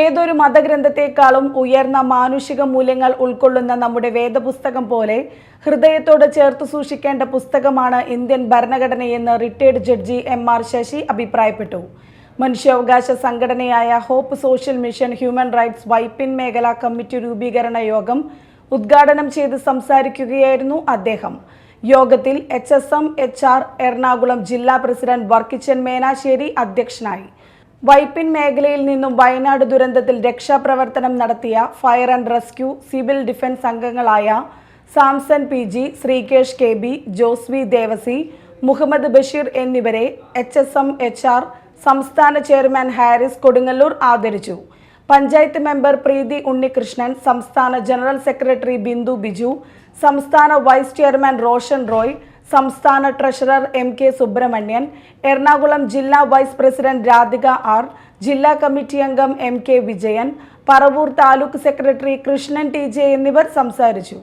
ഏതൊരു മതഗ്രന്ഥത്തെക്കാളും ഉയർന്ന മാനുഷിക മൂല്യങ്ങൾ ഉൾക്കൊള്ളുന്ന നമ്മുടെ വേദപുസ്തകം പോലെ ഹൃദയത്തോട് ചേർത്ത് സൂക്ഷിക്കേണ്ട പുസ്തകമാണ് Indian ഭരണഘടനയെന്ന് retired judge M R Sasi അഭിപ്രായപ്പെട്ടു. മനുഷ്യാവകാശ സംഘടനയായ hope social mission human rights Vypin മേഖലാ കമ്മിറ്റി രൂപീകരണ യോഗം ഉദ്ഘാടനം ചെയ്ത് സംസാരിക്കുകയായിരുന്നു അദ്ദേഹം. യോഗത്തിൽ H S M H R Ernakulam ജില്ലാ പ്രസിഡന്റ് വർക്കിച്ചൻ മേനാശ്ശേരി അധ്യക്ഷനായി. വൈപ്പിൻ മേഖലയിൽ നിന്നും വയനാട് ദുരന്തത്തിൽ രക്ഷാപ്രവർത്തനം നടത്തിയ fire and rescue civil defence അംഗങ്ങളായ Samson P G Sreekesh K B Josvi Devasi Muhammad Basheer എന്നിവരെ H S M H R സംസ്ഥാന ചെയർമാൻ ഹാരിസ് കൊടുങ്ങല്ലൂർ ആദരിച്ചു. പഞ്ചായത്ത് മെമ്പർ പ്രീതി ഉണ്ണികൃഷ്ണൻ സംസ്ഥാന ജനറൽ സെക്രട്ടറി ബിന്ദു ബിജു സംസ്ഥാന വൈസ് ചെയർമാൻ റോഷൻ റോയ് സംസ്ഥാന treasurer M K Subramanian Ernakulam ജില്ലാ vice president Radhika R ജില്ലാ committee അംഗം M K Vijayan Paravur taluk secretary Krishnan T J എന്നിവർ സംസാരിച്ചു.